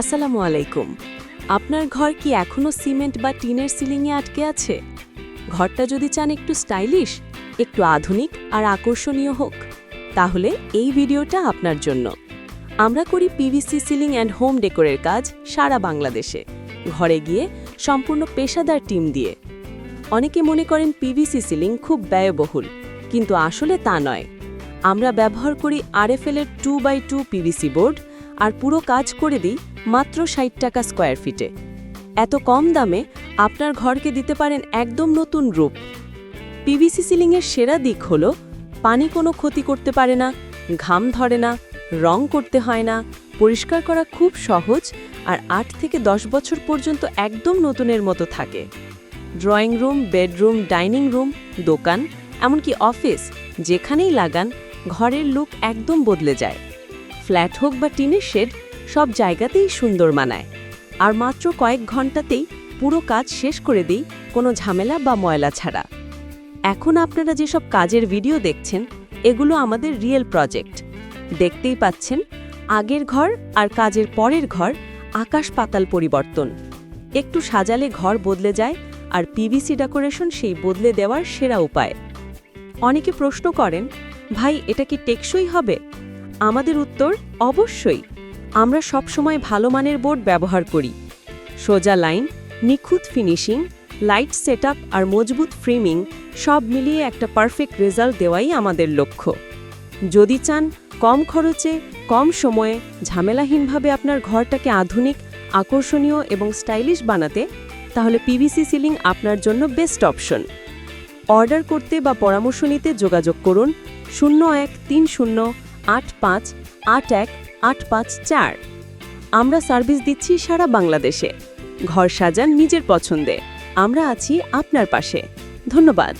আসসালামু আলাইকুম। আপনার ঘর কি এখনও সিমেন্ট বা টিনের সিলিংয়ে আটকে আছে? ঘরটা যদি চান একটু স্টাইলিশ, একটু আধুনিক আর আকর্ষণীয় হোক, তাহলে এই ভিডিওটা আপনার জন্য। আমরা করি পিভিসি সিলিং অ্যান্ড হোম ডেকোরের কাজ সারা বাংলাদেশে। ঘরে গিয়ে সম্পূর্ণ পেশাদার টিম দিয়ে। অনেকে মনে করেন পিভিসি সিলিং খুব ব্যয়বহুল, কিন্তু আসলে তা নয়। আমরা ব্যবহার করি আরএফএল এর two by two PVC board আর পুরো কাজ করে দিই মাত্র ষাট টাকা স্কোয়ার ফিটে এত কম দামে আপনার ঘরকে দিতে পারেন একদম নতুন রূপ। পিভিসি সিলিংয়ের সেরা দিক হল, পানি কোনো ক্ষতি করতে পারে না, ঘাম ধরে না, রং করতে হয় না, পরিষ্কার করা খুব সহজ আর আট থেকে দশ বছর পর্যন্ত একদম নতুনের মতো থাকে। Drawing room bedroom dining room দোকান, এমনকি অফিস যেখানেই লাগান, ঘরের লুক একদম বদলে যায়। ফ্ল্যাট হোক বা টিনের শেড, সব জায়গাতেই সুন্দর মানায়। আর মাত্র কয়েক ঘন্টাতেই পুরো কাজ শেষ করে দিই কোনো ঝামেলা বা ময়লা ছাড়া। এখন আপনারা যেসব কাজের ভিডিও দেখছেন, এগুলো আমাদের রিয়েল প্রজেক্ট। দেখতেই পাচ্ছেন, আগের ঘর আর কাজের পরের ঘর আকাশ পাতাল পরিবর্তন। একটু সাজালে ঘর বদলে যায় আর পিভিসি ডেকোরেশন সেই বদলে দেওয়ার সেরা উপায়। অনেকে প্রশ্ন করেন, ভাই, এটা কি টেকসই হবে? আমাদের উত্তর, অবশ্যই। আমরা সবসময় ভালো মানের বোর্ড ব্যবহার করি। সোজা লাইন, নিখুঁত ফিনিশিং, লাইট সেটআপ আর মজবুত ফ্রেমিং সব মিলিয়ে একটা পারফেক্ট রেজাল্ট দেওয়াই আমাদের লক্ষ্য। যদি চান কম খরচে, কম সময়ে, ঝামেলাহীনভাবে আপনার ঘরটাকে আধুনিক, আকর্ষণীয় এবং স্টাইলিশ বানাতে, তাহলে পিভিসি সিলিং আপনার জন্য বেস্ট অপশন। অর্ডার করতে বা পরামর্শ নিতে যোগাযোগ করুন, শূন্য এক তিন শূন্য আট পাঁচ, আট এক, আট পাঁচ চার। আমরা সার্ভিস দিচ্ছি সারা বাংলাদেশে। ঘর সাজান নিজের পছন্দে। আমরা আছি আপনার পাশে। ধন্যবাদ।